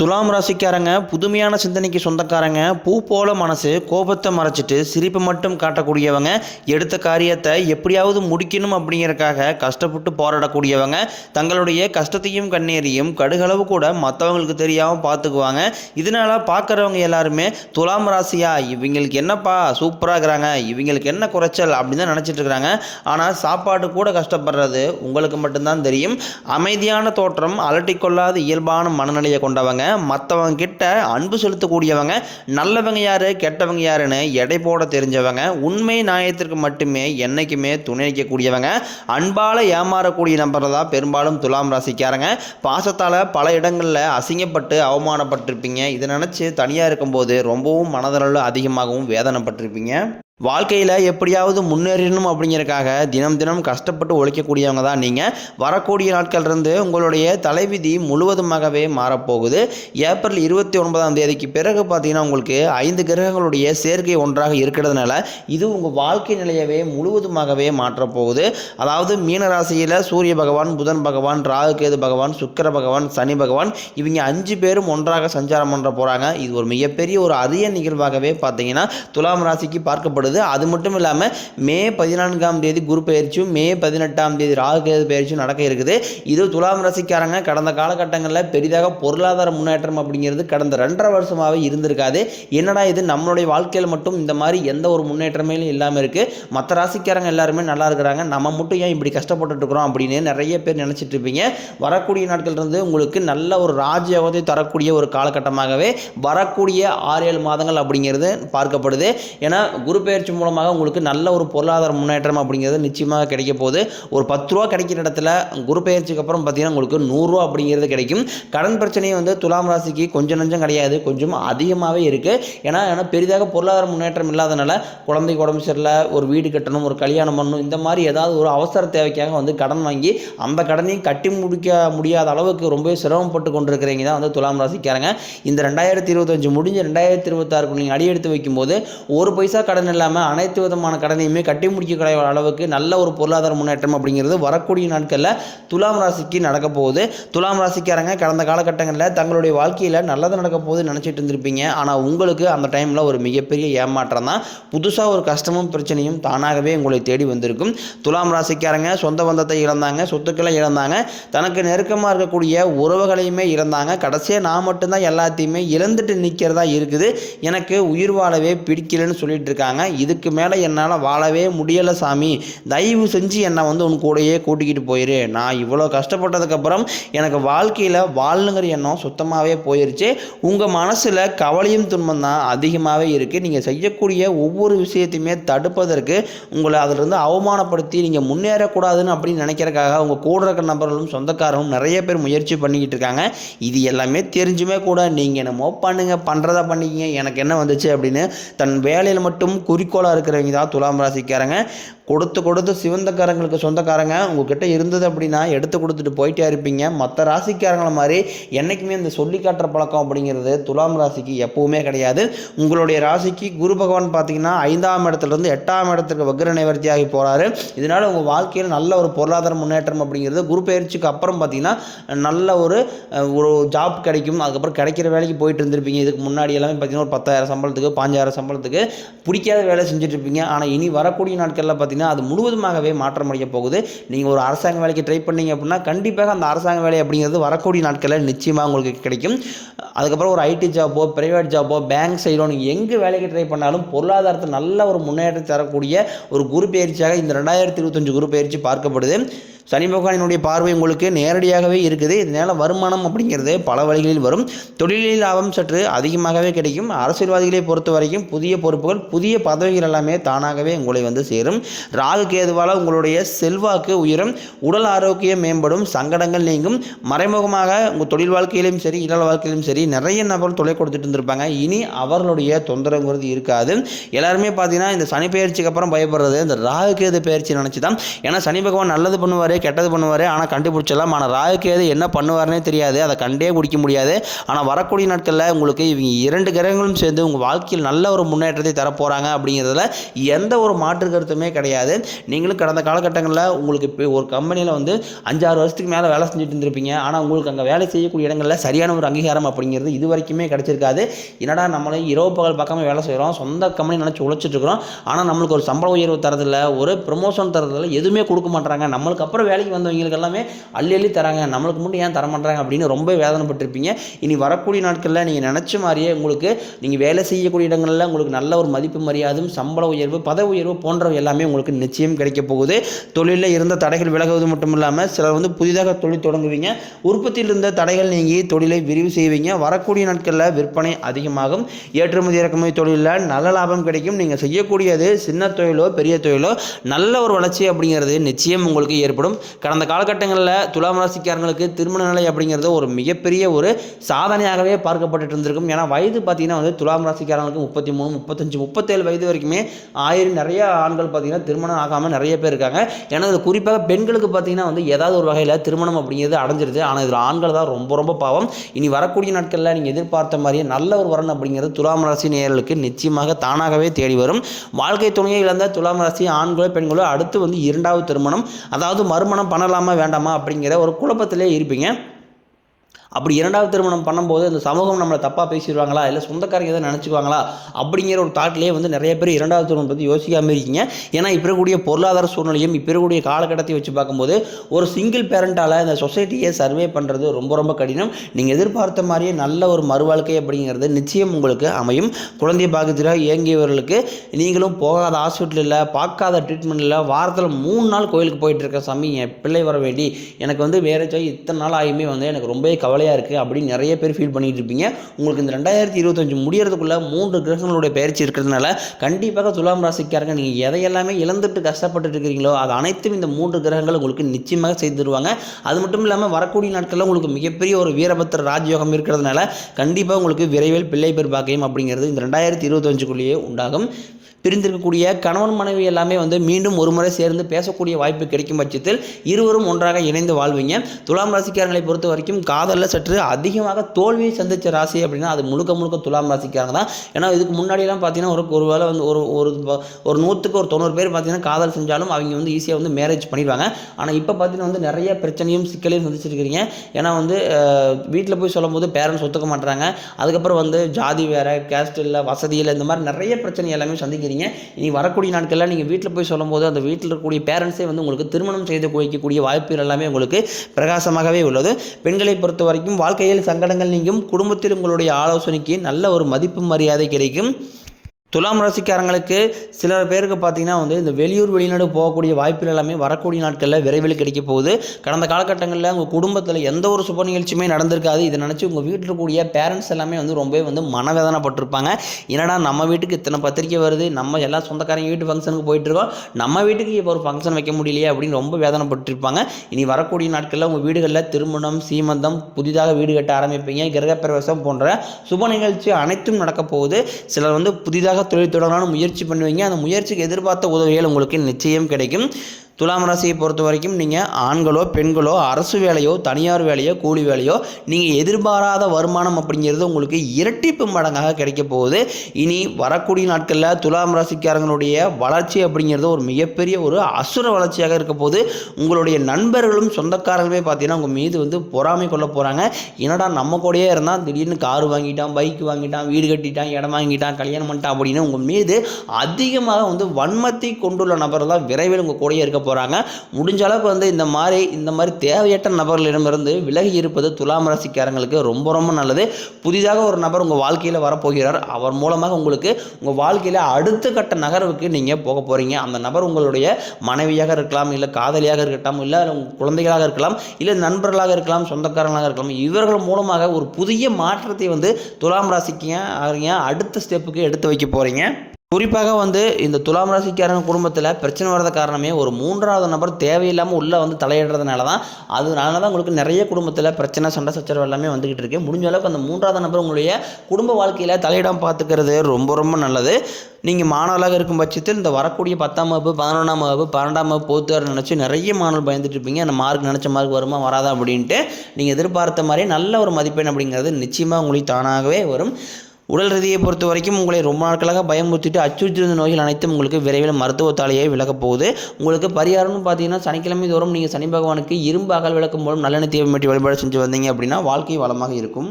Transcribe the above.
துலாம் ராசிக்காரங்க புதுமையான சிந்தனைக்கு சொந்தக்காரங்க பூ போல மனசு கோபத்தை மறைச்சிட்டு சிரிப்பு மட்டும் காட்டக்கூடியவங்க எடுத்த காரியத்தை எப்படியாவது முடிக்கணும் அப்படிங்கிறக்காக கஷ்டப்பட்டு போராடக்கூடியவங்க தங்களுடைய கஷ்டத்தையும் கண்ணீரையும் கடுகளவு கூட மற்றவங்களுக்கு தெரியாமல் பார்த்துக்குவாங்க இதனால பார்க்குறவங்க எல்லாருமே துலாம் ராசியா இவங்களுக்கு என்னப்பா சூப்பராக இருக்கிறாங்க இவங்களுக்கு என்ன குறைச்சல் அப்படின்னு தான் நினச்சிட்டு இருக்கிறாங்க. ஆனால் சாப்பாடு கூட கஷ்டப்படுறது உங்களுக்கு மட்டும்தான் தெரியும். அமைதியான தோற்றம் அலட்டிக்கொள்ளாத இயல்பான மனநிலையை கொண்டவங்க. மற்றவங்க கிட்ட அன்பு செலுத்தக்கூடியவங்க நல்லவங்க யாரு கெட்டவங்க யாருன்னு எடை போட தெரிஞ்சவங்க உண்மை நியாயத்திற்கு மட்டுமே என்னைக்குமே துணை நிற்கக்கூடியவங்க. அன்பால் ஏமாறக்கூடிய நம்பர் தான் பெரும்பாலும் துலாம் ராசிக்காரங்க. பாசத்தால் பல இடங்களில் அசிங்கப்பட்டு அவமானப்பட்டிருப்பீங்க. இதை நினச்சி தனியாக இருக்கும்போது ரொம்பவும் மனதளவில் அதிகமாகவும் வேதனைப்பட்டிருப்பீங்க. வாழ்க்கையில் எப்படியாவது முன்னேறணும் அப்படிங்கிறக்காக தினம் தினம் கஷ்டப்பட்டு உழைக்கக்கூடியவங்க தான் நீங்கள் வரக்கூடிய நாட்கள்லேருந்து உங்களுடைய தலைவிதி முழுவதுமாகவே மாறப்போகுது. ஏப்ரல் இருபத்தி ஒன்பதாம் தேதிக்கு பிறகு பார்த்தீங்கன்னா உங்களுக்கு ஐந்து கிரகங்களுடைய சேர்க்கை ஒன்றாக இருக்கிறதுனால இது உங்கள் வாழ்க்கை நிலையவே முழுவதுமாகவே மாற்றப்போகுது. அதாவது மீன ராசியில் சூரிய பகவான் புதன் பகவான் ராகு கேது பகவான் சுக்கிர பகவான் சனி பகவான் இவங்க அஞ்சு பேரும் ஒன்றாக சஞ்சாரம் பண்ணுற போகிறாங்க இது ஒரு மிகப்பெரிய ஒரு அரிய நிகழ்வாகவே பார்த்தீங்கன்னா துலாம் ராசிக்கு பார்க்கப்படுது. அது மட்டும் இல்லாமல் மே பதினான்காம் தேதி குரு பயிற்சியும் மே பதினெட்டாம் தேதி ராகுகேது பயிற்சியும் நடக்க இருக்குது. இது துலாம் ராசிக்காரங்க கடந்த காலகட்டங்களில் பெரிதாக பொருளாதார முன்னேற்றம் அப்படிங்கிறது கடந்த ரெண்டரை வருஷமாகவே இருந்திருக்காது. என்னடா இது? நம்மளுடைய வாழ்க்கையில் மட்டும் இந்த மாதிரி எந்த ஒரு முன்னேற்றமே இல்லாமல் இருக்குது மற்ற ராசிக்காரங்க எல்லாருமே நல்லா இருக்கிறாங்க. நம்ம மட்டும் ஏன் இப்படி கஷ்டப்பட்டுட்டு இருக்கிறோம் அப்படின்னு நிறைய பேர் நினச்சிட்டு இருப்பீங்க. வரக்கூடிய நாட்கள் இருந்து உங்களுக்கு நல்ல ஒரு ராஜயோகத்தை தரக்கூடிய ஒரு காலகட்டமாகவே வரக்கூடிய ஆறு ஏழு மாதங்கள் அப்படிங்கிறது பார்க்கப்படுது. ஏன்னா குரு பயிற்சி மூலமாக உங்களுக்கு நல்ல ஒரு பொருளாதார முன்னேற்றம் அப்படிங்கிறது நிச்சயமாக கிடைக்க போகுது. ஒரு பத்து ரூபா கிடைக்கிற இடத்துல குரு பயிற்சிக்கு அப்புறம் பார்த்தீங்கன்னா உங்களுக்கு நூறுரூவா அப்படிங்கிறது கிடைக்கும். கடன் பிரச்சனையும் வந்து துலாம் ராசிக்கு கொஞ்சம் நஞ்சம் கிடையாது. கொஞ்சம் அதிகமாகவே இருக்குது ஏன்னா ஏன்னா பெரிதாக பொருளாதார முன்னேற்றம் இல்லாதனால குழந்தைக்கு உடம்பு சரியில்லை ஒரு வீடு கட்டணும் ஒரு கல்யாணம் பண்ணணும் இந்த மாதிரி ஏதாவது ஒரு அவசர தேவைக்காக வந்து கடன் வாங்கி அந்த கடனையும் கட்டி முடிக்க முடியாத அளவுக்கு ரொம்பவே சிரமப்பட்டு கொண்டிருக்கிறீங்க தான் வந்து துலாம் ராசிக்காரங்க. இந்த ரெண்டாயிரத்தி இருபத்தஞ்சு முடிஞ்சு ரெண்டாயிரத்தி இருபத்தாறுக்கு நீங்கள் அடி எடுத்து வைக்கும்போது ஒரு பைசா கடன் இல்லாமல் அனைத்து விதமான கடனையுமே கட்டி முடிக்கக்கூடிய அளவுக்கு நல்ல ஒரு பொருளாதார முன்னேற்றம் அப்படிங்கிறது வரக்கூடிய நாட்களில் துலாம் ராசிக்கு நடக்க போகுது. துலாம் ராசிக்காரங்க கடந்த காலகட்டங்களில் தங்களுடைய வாழ்க்கையில் நல்லது நடக்க போகுது நினச்சிட்டு இருந்திருப்பீங்க. ஆனால் உங்களுக்கு அந்த டைமில் ஒரு மிகப்பெரிய ஏமாற்றம் தான். புதுசாக ஒரு கஷ்டமும் பிரச்சனையும் தானாகவே உங்களை தேடி வந்திருக்கும். துலாம் ராசிக்காரங்க சொந்த பந்தத்தை இழந்தாங்க சொத்துக்களை இழந்தாங்க தனக்கு நெருக்கமாக இருக்கக்கூடிய உறவுகளையுமே இழந்தாங்க. கடைசியாக நான் மட்டும்தான் எல்லாத்தையுமே இழந்துட்டு நிற்கிறதா இருக்குது. எனக்கு உயிர் வாழவே பிடிக்கலன்னு சொல்லிட்டு இருக்காங்க. இதுக்கு மேலே என்னால் வாழவே முடியலை சாமி. தயவு செஞ்சு என்னை வந்து உன் கூடயே கூட்டிக்கிட்டு போயிரு. நான் இவ்வளோ கஷ்டப்பட்டதுக்கப்புறம் எனக்கு வாழ்க்கையில் வாழணுங்கிற எண்ணம் சுத்தமாகவே போயிருச்சு. உங்கள் மனசில் கவலையும் துன்பம் தான் அதிகமாகவே இருக்குது நீங்கள் செய்யக்கூடிய ஒவ்வொரு விஷயத்தையுமே தடுப்பதற்கு உங்களை அதிலிருந்து அவமானப்படுத்தி நீங்கள் முன்னேறக்கூடாதுன்னு அப்படின்னு நினைக்கிறக்காக உங்கள் கூட இருக்கிற நபர்களும் சொந்தக்காரரும் நிறைய பேர் முயற்சி பண்ணிக்கிட்டு இருக்காங்க. இது எல்லாமே தெரிஞ்சுமே கூட நீங்கள் என்னமோ பண்ணுங்க பண்ணுறதா பண்ணிக்கிங்க எனக்கு என்ன வந்துச்சு அப்படின்னு தன் வேலையில் மட்டும் குறிக்கோளாக இருக்கிறவங்க தான் துலாம் ராசிக்காரங்க. கொடுத்து கொடுத்து சிவந்தக்காரங்களுக்கு சொந்தக்காரங்க உங்ககிட்ட இருந்தது அப்படின்னா எடுத்து கொடுத்துட்டு போயிட்டே இருப்பீங்க. மற்ற ராசிக்காரங்களை மாதிரி என்றைக்குமே இந்த சொல்லி காட்டுற பழக்கம் அப்படிங்கிறது துலாம் ராசிக்கு எப்பவுமே கிடையாது. உங்களுடைய ராசிக்கு குரு பகவான் பார்த்தீங்கன்னா ஐந்தாம் இடத்துலேருந்து எட்டாம் இடத்துக்கு வக்ர நிவர்த்தியாகி போகிறாரு இதனால் உங்கள் வாழ்க்கையில் நல்ல ஒரு பொருளாதார முன்னேற்றம் அப்படிங்கிறது குரு பயிற்சிக்கு அப்புறம் பார்த்தீங்கன்னா நல்ல ஒரு ஒரு ஜாப் கிடைக்கும். அதுக்கப்புறம் கிடைக்கிற வேலைக்கு போயிட்டு இருந்திருப்பீங்க. இதுக்கு முன்னாடி எல்லாமே பார்த்தீங்கன்னா ஒரு பத்தாயிரம் சம்பளத்துக்கு பாஞ்சாயிரம் சம்பளத்துக்கு பிடிக்காத வேலை செஞ்சுட்டு இருப்பீங்க. ஆனால் இனி வரக்கூடிய நாட்களில் பார்த்தீங்கன்னா அது முழுவதுமாகவே மாற்றம் அடைய போகுது. நீங்கள் ஒரு அரசாங்க வேலைக்கு ட்ரை பண்ணீங்க அப்படின்னா கண்டிப்பாக அந்த அரசாங்க வேலை அப்படிங்கிறது வரக்கூடிய நாட்களில் நிச்சயமாக உங்களுக்கு கிடைக்கும். அதுக்கப்புறம் ஒரு ஐடி ஜாப்போ ப்ரைவேட் ஜாப்போ பேங்க் சைடோ நீங்கள் எங்கே வேலைக்கு ட்ரை பண்ணாலும் பொருளாதாரத்தை நல்ல ஒரு முன்னேற்றம் தரக்கூடிய ஒரு குரு பயிற்சியாக இந்த ரெண்டாயிரத்தி இருபத்தஞ்சு குரு பயிற்சி பார்க்கப்படுது. சனி பகவானினுடைய பார்வை உங்களுக்கு நேரடியாகவே இருக்குது. இதனால் வருமானம் அப்படிங்கிறது பல வழிகளில் வரும். தொழிலில் லாபம் சற்று அதிகமாகவே கிடைக்கும். அரசியல்வாதிகளை பொறுத்த வரைக்கும் புதிய பொறுப்புகள் புதிய பதவிகள் எல்லாமே தானாகவே உங்களை வந்து சேரும். ராகு கேதுவால் உங்களுடைய செல்வாக்கு உயரும். உடல் ஆரோக்கியம் மேம்படும். சங்கடங்கள் நீங்கும். மறைமுகமாக உங்கள் தொழில் வாழ்க்கையிலும் சரி இல்லற வாழ்க்கையிலும் சரி நிறைய நபர் தொலை கொடுத்துட்டு இருந்திருப்பாங்க. இனி அவர்களுடைய தொந்தரவுங்கிறது இருக்காது. எல்லாருமே பார்த்தீங்கன்னா இந்த சனி பயிற்சிக்கு அப்புறம் பயப்படுறது இந்த ராகு கேது பயிற்சி நினச்சி தான் ஏன்னா சனி பகவான் நல்லது பண்ணுவார். பண்ணுவார் கெட்டது பண்ணுவார் ஆனால் கண்டுபிடிச்சிடலாம். ஆனால் ராகுகேது என்ன பண்ணுவார்னே தெரியாது. அதை கண்டே பிடிக்க முடியாது. ஆனால் வரக்கூடிய நாட்களில் உங்களுக்கு இவங்க இரண்டு கிரகங்களும் சேர்ந்து உங்கள் வாழ்க்கையில் நல்ல ஒரு முன்னேற்றத்தை தரப்போகிறாங்க அப்படிங்கிறதுல எந்த ஒரு மாற்று கருத்துமே கிடையாது. நீங்களும் கடந்த காலகட்டங்களில் உங்களுக்கு இப்போ ஒரு கம்பெனியில் வந்து அஞ்சாறு வருஷத்துக்கு மேலே வேலை செஞ்சுட்டு இருந்திருப்பீங்க. ஆனால் உங்களுக்கு அங்கே வேலை செய்யக்கூடிய இடங்களில் சரியான ஒரு அங்கீகாரம் அப்படிங்கிறது இது வரைக்குமே கிடச்சிருக்காது. என்னடா நம்மளே இரவு பகல் பக்கமே வேலை செய்கிறோம் சொந்த கம்பெனி நினச்சி உழைச்சிட்டு இருக்கிறோம். ஆனால் நம்மளுக்கு ஒரு சம்பள உயர்வு தரதில்லை ஒரு ப்ரொமோஷன் தரதில்லை எதுவுமே கொடுக்க மாட்டாங்க நம்மளுக்கு அப்புறம் வேலைக்கு வந்தவங்களுக்கு எல்லாமே அள்ளி அள்ளி தராங்க. நம்மளுக்கு மட்டும் ஏன் தர மாட்டாங்க அப்படின்னு ரொம்ப வேதனைப்பட்டிருப்பீங்க. இனி வரக்கூடிய நாட்களில் நீங்கள் நினச்ச மாதிரியே உங்களுக்கு நீங்கள் வேலை செய்யக்கூடிய இடங்களில் உங்களுக்கு நல்ல ஒரு மதிப்பு மரியாதையும் சம்பள உயர்வு பத உயர்வு போன்றவை எல்லாமே உங்களுக்கு நிச்சயம் கிடைக்க போகுது. தொழிலில் இருந்த தடைகள் விலகுவது மட்டும் இல்லாமல் சிலர் வந்து புதிதாக தொழில் தொடங்குவீங்க. உற்பத்தியில் இருந்த தடைகள் நீங்கி தொழிலை விரிவு செய்வீங்க. வரக்கூடிய நாட்களில் விற்பனை அதிகமாகும். ஏற்றுமதி இறக்குமதி தொழிலில் நல்ல லாபம் கிடைக்கும். நீங்கள் செய்யக்கூடியது சின்ன தொழிலோ பெரிய தொழிலோ நல்ல ஒரு வளர்ச்சி அப்படிங்கிறது நிச்சயம் உங்களுக்கு ஏற்படும். கடந்த காலகட்டங்களில் துலாம் ராசிக்காரங்களுக்கு திருமண நிலை அப்படிங்கிறது ஒரு மிகப்பெரிய ஒரு சாதனையாகவே பார்க்கப்பட்டுட்டு இருந்திருக்கும். ஏன்னா வயது பார்த்தீங்கன்னா வந்து துலாம் ராசிக்காரங்களுக்கு முப்பத்தி மூணு முப்பத்தஞ்சு முப்பத்தேழு வயது வரைக்குமே ஆயிரம் நிறைய ஆண்கள் பார்த்தீங்கன்னா திருமணம் ஆகாமல் நிறைய பேர் இருக்காங்க. ஏன்னா இது குறிப்பாக பெண்களுக்கு பார்த்தீங்கன்னா வந்து ஏதாவது ஒரு வகையில் திருமணம் அப்படிங்கிறது அடைஞ்சிருது. ஆனால் இதில் ஆண்கள் தான் ரொம்ப ரொம்ப பாவம். இனி வரக்கூடிய நாட்களில் நீங்கள் எதிர்பார்த்த மாதிரியே நல்ல ஒரு வரன் அப்படிங்கிறது துலாம் ராசி நேர்களுக்கு நிச்சயமாக தானாகவே தேடி வரும். வாழ்க்கை துணையை இழந்த துலாம் ராசி ஆண்களோ பெண்களோ அடுத்து வந்து இரண்டாவது திருமணம். அதாவது மறுமணம் பண்ணலாமா வேண்டாமா அப்படிங்கிற ஒரு குழப்பத்திலே இருப்பீங்க. அப்படி இரண்டாவது திருமணம் பண்ணும்போது அந்த சமூகம் நம்மளை தப்பாக பேசிடுவாங்களா? இல்லை சொந்தக்காரங்க எதாவது நினச்சிக்குவாங்களா? அப்படிங்கிற ஒரு தாட்லேயே வந்து நிறைய பேர் இரண்டாவது திருமணம் பற்றி யோசிக்காமல் இருக்கீங்க. ஏன்னா இப்போ இருக்கக்கூடிய பொருளாதார சூழ்நிலையும் இப்போ இருக்கக்கூடிய காலகட்டத்தை வச்சு பார்க்கும்போது ஒரு சிங்கிள் பேரண்ட்டால் இந்த சொசைட்டியை சர்வே பண்ணுறது ரொம்ப ரொம்ப கடினம். நீங்கள் எதிர்பார்த்த மாதிரியே நல்ல ஒரு மறுவாழ்க்கை அப்படிங்கிறது நிச்சயம் உங்களுக்கு அமையும். குழந்தை பாகத்தில் இயங்கியவர்களுக்கு நீங்களும் போகாத ஹாஸ்பிட்டலில் பார்க்காத ட்ரீட்மெண்ட் இல்லை வாரத்தில் மூணு நாள் கோயிலுக்கு போயிட்டு இருக்க சாமி என் பிள்ளை வர வேண்டி எனக்கு வந்து வேறு இத்தனை நாள் ஆகியுமே வந்து எனக்கு ரொம்பவே கவலை கவலையாக இருக்குது அப்படின்னு நிறைய பேர் ஃபீல் பண்ணிட்டு இருப்பீங்க. உங்களுக்கு இந்த ரெண்டாயிரத்தி இருபத்தஞ்சு முடியறதுக்குள்ள மூன்று கிரகங்களுடைய பயிற்சி இருக்கிறதுனால கண்டிப்பாக துலாம் ராசிக்காரங்க நீங்கள் எதையெல்லாமே இழந்துட்டு கஷ்டப்பட்டுட்டு இருக்கிறீங்களோ அது அனைத்தும் இந்த மூன்று கிரகங்கள் உங்களுக்கு நிச்சயமாக செய்து தருவாங்க. அது மட்டும் இல்லாமல் வரக்கூடிய நாட்களில் உங்களுக்கு மிகப்பெரிய ஒரு வீரபத்திர ராஜயோகம் இருக்கிறதுனால கண்டிப்பாக உங்களுக்கு விரைவில் பிள்ளை பேர் பாக்கியம் அப்படிங்கிறது இந்த ரெண்டாயிரத்தி இருபத்தஞ்சுக்குள்ளேயே உண்டாகும். பிரிந்திருக்கக்கூடிய கணவன் மனைவி எல்லாமே வந்து மீண்டும் ஒரு முறை சேர்ந்து பேசக்கூடிய வாய்ப்பு கிடைக்கும் பட்சத்தில் இருவரும் ஒன்றாக இணைந்து வாழ்வீங்க. துலாம் ராசிக்காரங்களை பொறுத்த வரைக்கும் காதலில் சற்று அதிகமாக தோல்வியை சந்தித்த ராசி அப்படின்னா அது முழுக்க முழுக்க துலாம் ராசிக்காரங்க தான். ஏன்னா இதுக்கு முன்னாடியெல்லாம் பார்த்தீங்கன்னா ஒரு ஒரு வேளை வந்து ஒரு ஒரு ஒரு நூற்றுக்கு ஒரு தொண்ணூறு பேர் பார்த்தீங்கன்னா காதல் செஞ்சாலும் அவங்க வந்து ஈஸியாக வந்து மேரேஜ் பண்ணிடுவாங்க. ஆனால் இப்போ பார்த்தீங்கன்னா வந்து நிறைய பிரச்சனையும் சிக்கலையும் சந்திச்சிருக்கிறீங்க. ஏன்னா வந்து வீட்டில் போய் சொல்லும்போது பேரண்ட்ஸ் ஒத்துக்க மாட்டுறாங்க அதுக்கப்புறம் வந்து ஜாதி வேறு கேஸ்ட் இல்லை வசதி இல்லை இந்த மாதிரி நிறைய பிரச்சனை எல்லாமே செய்கிறீங்க இனி வரக்கூடிய நாட்களில் நீங்கள் வீட்டில் போய் சொல்லும்போது அந்த வீட்டில் இருக்கக்கூடிய பேரண்ட்ஸே வந்து உங்களுக்கு திருமணம் செய்து வைக்கக்கூடிய வாய்ப்புகள் எல்லாமே உங்களுக்கு பிரகாசமாகவே உள்ளது. பெண்களை பொறுத்த வரைக்கும் வாழ்க்கையில் சங்கடங்கள் நீங்கும். குடும்பத்தில் உங்களுடைய ஆலோசனைக்கு நல்ல ஒரு மதிப்பு மரியாதை கிடைக்கும். துலாம் ராசிக்காரங்களுக்கு சில பேருக்கு பார்த்திங்கன்னா வந்து இந்த வெளியூர் வெளிநாடு போகக்கூடிய வாய்ப்புகள் எல்லாமே வரக்கூடிய நாட்களில் விரைவில் கிடைக்க போகுது. கடந்த காலகட்டங்களில் உங்கள் குடும்பத்தில் எந்த ஒரு சுப நிகழ்ச்சியுமே நடந்திருக்காது. இதை நினச்சி உங்கள் வீட்டில் இருக்கக்கூடிய பேரண்ட்ஸ் எல்லாமே வந்து ரொம்பவே வந்து மனவேதனைப்பட்டிருப்பாங்க. என்னடா நம்ம வீட்டுக்கு இத்தனை பத்திரிக்கை வருது? நம்ம எல்லா சொந்தக்காரங்க வீட்டு ஃபங்க்ஷனுக்கு போயிட்டு இருக்கோம். நம்ம வீட்டுக்கு இப்போ ஒரு ஃபங்க்ஷன் வைக்க முடியலையே அப்படின்னு ரொம்ப வேதனைப்பட்டிருப்பாங்க. இனி வரக்கூடிய நாட்களில் உங்கள் வீடுகளில் திருமணம் சீமந்தம் புதிதாக வீடு கட்ட ஆரம்பிப்பீங்க. கிரகப்பிரவேசம் போன்ற சுப நிகழ்ச்சி அனைத்தும் நடக்க போகுது. சிலர் வந்து புதிதாக தொழில் தொடங்கலாம்னு முயற்சி பண்ணுவீங்க. அந்த முயற்சிக்கு எதிர்பார்த்த உதவிகள் உங்களுக்கு நிச்சயம் கிடைக்கும். துலாம் ராசியை பொறுத்த வரைக்கும் நீங்கள் ஆண்களோ பெண்களோ அரசு வேலையோ தனியார் வேலையோ கூலி வேலையோ நீங்கள் எதிர்பாராத வருமானம் அப்படிங்கிறது உங்களுக்கு இரட்டிப்பு மடங்காக கிடைக்க போகுது. இனி வரக்கூடிய நாட்களில் துலாம் ராசிக்காரங்களுடைய வளர்ச்சி அப்படிங்கிறது ஒரு மிகப்பெரிய ஒரு அசுர வளர்ச்சியாக இருக்க போது உங்களுடைய நண்பர்களும் சொந்தக்காரங்களுமே பார்த்தீங்கன்னா உங்கள் மீது வந்து பொறாமை கொள்ள போகிறாங்க என்னடா நம்ம கூடயே இருந்தால் திடீர்னு கார் வாங்கிட்டான் பைக் வாங்கிட்டான் வீடு கட்டிட்டான் இடம் வாங்கிட்டான் கல்யாணம் பண்ணிட்டான் அப்படின்னு உங்கள் மீது அதிகமாக வந்து வன்மத்தை கொண்டுள்ள நபர் தான் விரைவில் உங்கள் கூடயே இருக்க போகிறாங்க முடிஞ்ச அளவுக்கு வந்து இந்த மாதிரி இந்த மாதிரி தேவையற்ற நபர்களிடமிருந்து விலகி இருப்பது துலாம் ராசிக்காரங்களுக்கு ரொம்ப ரொம்ப நல்லது. புதிதாக ஒரு நபர் உங்கள் வாழ்க்கையில் வரப்போகிறார். அவர் மூலமாக உங்களுக்கு உங்கள் வாழ்க்கையில் அடுத்த கட்ட நகர்வுக்கு நீங்கள் போக போகிறீங்க அந்த நபர் உங்களுடைய மனைவியாக இருக்கலாம் இல்லை காதலியாக இருக்கட்டும் இல்லை உங்கள் குழந்தைகளாக இருக்கலாம் இல்லை நண்பர்களாக இருக்கலாம் சொந்தக்காரங்களாக இருக்கலாம் இவர்கள் மூலமாக ஒரு புதிய மாற்றத்தை வந்து துலாம் ராசிக்கு அடுத்த ஸ்டெப்புக்கு எடுத்து வைக்க போகிறீங்க குறிப்பாக வந்து இந்த துலாம் ராசிக்காரங்க குடும்பத்தில் பிரச்சனை வர்றது காரணமே ஒரு மூன்றாவது நபர் தேவையில்லாமல் உள்ளே வந்து தலையிடுறதுனால தான் அதனால தான் உங்களுக்கு நிறைய குடும்பத்தில் பிரச்சனை சண்டை சச்சரவு எல்லாமே வந்துக்கிட்டு இருக்கு. முடிஞ்ச அளவுக்கு அந்த மூன்றாவது நபர் உங்களுடைய குடும்ப வாழ்க்கையில் தலையிடம் பார்த்துக்கிறது ரொம்ப ரொம்ப நல்லது. நீங்கள் மாணவர்களாக இருக்கும் பட்சத்தில் இந்த வரக்கூடிய பத்தாம் வகுப்பு பதினொன்றாம் வகுப்பு பன்னெண்டாம் வகுப்பு போத்துவார் நினச்சி நிறைய மாணவர்கள் பயந்துட்டு இருப்பீங்க. அந்த மார்க் நினச்ச மார்க் வருமா வராதா அப்படின்ட்டு நீங்கள் எதிர்பார்த்த மாதிரி நல்ல ஒரு மதிப்பெண் அப்படிங்கிறது நிச்சயமாக உங்களுக்கு தானாகவே வரும். உடல் ரீதியை பொறுத்த வரைக்கும் உங்களை ரொம்ப நாட்களாக பயமுறுத்திட்டு அச்சுறுத்திருந்த நோய்கள் அனைத்தும் உங்களுக்கு விரைவில் மருத்துவத்தாலேயே விலகப் போகுது. உங்களுக்கு பரிகாரம்னு பார்த்தீங்கன்னா சனிக்கிழமை தோறும் நீங்கள் சனி பகவானுக்கு இரும்பு அகல் விளக்கு மூலம் நல்லெண்ணெய் தீபம் வழிபாடு செஞ்சு வந்தீங்க அப்படின்னா வாழ்க்கை வளமாக இருக்கும்.